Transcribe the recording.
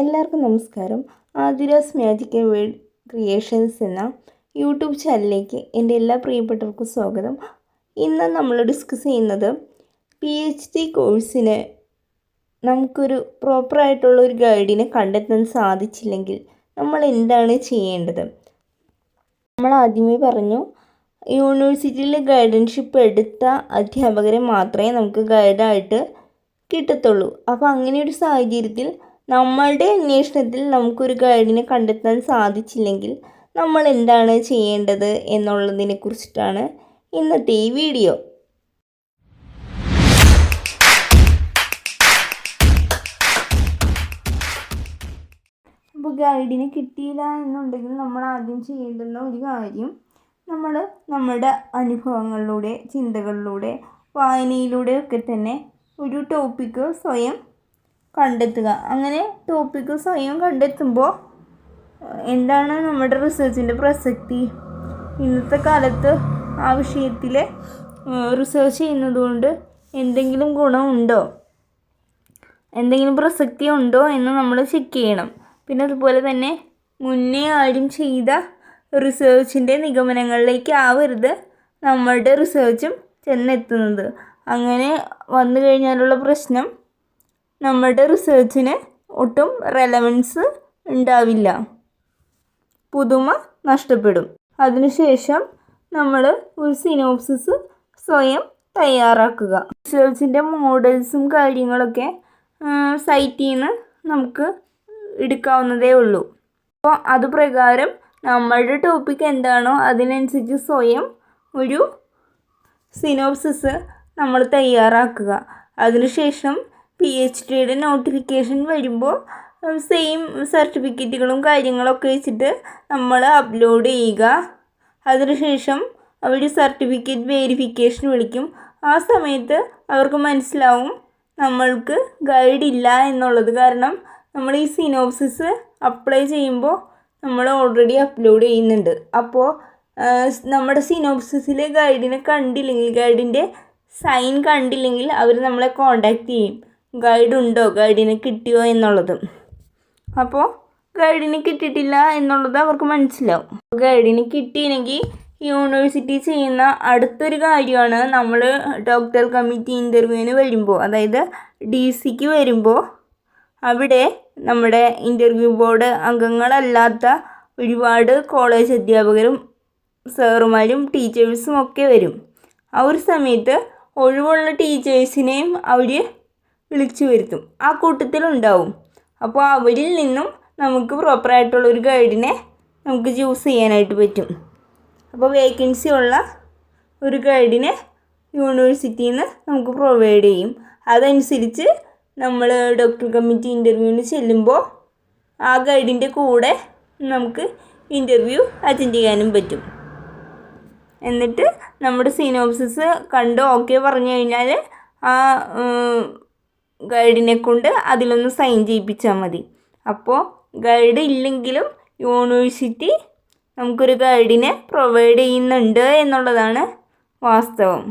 എല്ലാവർക്കും നമസ്കാരം. Athira's magical world creations എന്ന യൂട്യൂബ് ചാനലിലേക്ക് എന്റെ എല്ലാ പ്രിയപ്പെട്ടവർക്കും സ്വാഗതം. ഇന്ന് നമ്മൾ ഡിസ്കസ് ചെയ്യുന്നത് പി എച്ച് ഡി കോഴ്സിന് നമുക്കൊരു പ്രോപ്പറായിട്ടുള്ള ഒരു ഗൈഡിനെ കണ്ടെത്താൻ സാധിച്ചില്ലെങ്കിൽ നമ്മൾ എന്താണ് ചെയ്യേണ്ടത്? നമ്മൾ ആദ്യമേ പറഞ്ഞു യൂണിവേഴ്സിറ്റിയിൽ ഗൈഡൻഷിപ്പ് എടുത്ത അധ്യാപകരെ മാത്രമേ നമുക്ക് ഗൈഡായിട്ട് കിട്ടത്തുള്ളൂ. അപ്പോൾ അങ്ങനെ ഒരു സാഹചര്യത്തിൽ നമ്മളുടെ അന്വേഷണത്തിൽ നമുക്കൊരു ഗൈഡിനെ കണ്ടെത്താൻ സാധിച്ചില്ലെങ്കിൽ നമ്മൾ എന്താണ് ചെയ്യേണ്ടത് എന്നുള്ളതിനെ കുറിച്ചിട്ടാണ് ഇന്നത്തെ ഈ വീഡിയോ അപ്പോൾ ഗൈഡിനെ കിട്ടിയില്ല എന്നുണ്ടെങ്കിൽ നമ്മൾ ആദ്യം ചെയ്യേണ്ടുന്ന ഒരു കാര്യം നമ്മൾ നമ്മുടെ അനുഭവങ്ങളിലൂടെ ചിന്തകളിലൂടെ വായനയിലൂടെ ഒക്കെ തന്നെ ഒരു ടോപ്പിക്ക് സ്വയം കണ്ടെത്തുക. അങ്ങനെ ടോപ്പിക്ക് സ്വയം കണ്ടെത്തുമ്പോൾ എന്താണ് നമ്മുടെ റിസർച്ചിന്റെ പ്രസക്തി? ഇന്നത്തെ കാലത്ത് ആ വിഷയത്തിൽ റിസർച്ച് ചെയ്യുന്നതുകൊണ്ട് എന്തെങ്കിലും ഗുണമുണ്ടോ? എന്തെങ്കിലും പ്രസക്തി ഉണ്ടോ എന്ന് നമ്മൾ ചെക്ക് ചെയ്യണം. പിന്നെ അതുപോലെ തന്നെ മുന്നേ ആരും ചെയ്ത റിസർച്ചിന്റെ നിഗമനങ്ങളിലേക്ക് ആവരുത് നമ്മളുടെ റിസർച്ചും ചെന്നെത്തുന്നത്. അങ്ങനെ വന്നു കഴിഞ്ഞാലുള്ള പ്രശ്നം നമ്മുടെ റിസർച്ചിന് ഒട്ടും റെലവൻസ് ഉണ്ടാവില്ല. പുതുമ നഷ്ടപ്പെടും. അതിനുശേഷം നമ്മൾ ഒരു സിനോപ്സിസ് സ്വയം തയ്യാറാക്കുക. റിസർച്ചിന്റെ മോഡൽസും കാര്യങ്ങളൊക്കെ സൈറ്റിൽ നിന്ന് നമുക്ക് എടുക്കാവുന്നതേ ഉള്ളൂ. അപ്പോൾ അതുപ്രകാരം നമ്മളുടെ ടോപ്പിക് എന്താണോ അതിനനുസരിച്ച് സ്വയം ഒരു സിനോപ്സിസ് നമ്മൾ തയ്യാറാക്കുക. അതിനുശേഷം പി എച്ച് ഡിയുടെ നോട്ടിഫിക്കേഷൻ വരുമ്പോൾ സെയിം സർട്ടിഫിക്കറ്റുകളും കാര്യങ്ങളൊക്കെ വെച്ചിട്ട് നമ്മൾ അപ്ലോഡ് ചെയ്യുക. അതിനുശേഷം അവർ സർട്ടിഫിക്കറ്റ് വെരിഫിക്കേഷൻ വിളിക്കും. ആ സമയത്ത് അവർക്ക് മനസ്സിലാവും നമ്മൾക്ക് ഗൈഡ് ഇല്ല എന്നുള്ളത്. കാരണം നമ്മൾ ഈ സിനോപ്സിസ് അപ്ലൈ ചെയ്യുമ്പോൾ നമ്മൾ ഓൾറെഡി അപ്ലോഡ് ചെയ്യുന്നുണ്ട്. അപ്പോൾ നമ്മുടെ സിനോപ്സിസിലെ ഗൈഡിനെ കണ്ടില്ലെങ്കിൽ ഗൈഡിന്റെ സൈൻ കണ്ടില്ലെങ്കിൽ അവർ നമ്മളെ കോണ്ടാക്ട് ചെയ്യും. ഗൈഡ് ഉണ്ടോ ഗൈഡിനെ കിട്ടിയോ എന്നുള്ളത്. അപ്പോൾ ഗൈഡിനെ കിട്ടിയിട്ടില്ല എന്നുള്ളത് അവർക്ക് മനസ്സിലാവും. ഗൈഡിനെ കിട്ടിയില്ലെങ്കിൽ യൂണിവേഴ്സിറ്റി ചെയ്യുന്ന അടുത്തൊരു കാര്യമാണ് നമ്മൾ ഡോക്ടർ കമ്മിറ്റി ഇന്റർവ്യൂവിന് വരുമ്പോൾ അതായത് ഡി സിക്ക് വരുമ്പോൾ അവിടെ നമ്മുടെ ഇന്റർവ്യൂ ബോർഡ് അംഗങ്ങളല്ലാത്ത ഒരുപാട് കോളേജ് അധ്യാപകരും സാറുമാരും ടീച്ചേഴ്സും ഒക്കെ വരും. ആ ഒരു സമയത്ത് ഒഴിവുള്ള ടീച്ചേഴ്സിനെയും അവർ വിളിച്ചു വരുത്തും. ആ കൂട്ടത്തിലുണ്ടാവും. അപ്പോൾ അവരിൽ നിന്നും നമുക്ക് പ്രോപ്പറായിട്ടുള്ള ഒരു ഗൈഡിനെ നമുക്ക് ചൂസ് ചെയ്യാനായിട്ട് പറ്റും. അപ്പോൾ വേക്കൻസി ഉള്ള ഒരു ഗൈഡിനെ യൂണിവേഴ്സിറ്റിയിൽ നിന്ന് നമുക്ക് പ്രൊവൈഡ് ചെയ്യും. അതനുസരിച്ച് നമ്മൾ ഡോക്ടർ കമ്മിറ്റി ഇന്റർവ്യൂവിന് ചെല്ലുമ്പോൾ ആ ഗൈഡിന്റെ കൂടെ നമുക്ക് ഇന്റർവ്യൂ അറ്റൻഡ് ചെയ്യാനും പറ്റും. എന്നിട്ട് നമ്മുടെ സിനോപ്സിസ് കണ്ട് ഓക്കെ പറഞ്ഞു കഴിഞ്ഞാൽ ആ ഗൈഡിനെ കൊണ്ട് അതിലൊന്ന് സൈൻ ചെയ്യിപ്പിച്ചാൽ മതി. അപ്പോൾ ഗൈഡ് ഇല്ലെങ്കിലും യൂണിവേഴ്സിറ്റി നമുക്കൊരു ഗൈഡിനെ പ്രൊവൈഡ് ചെയ്യുന്നുണ്ട് എന്നുള്ളതാണ് വാസ്തവം.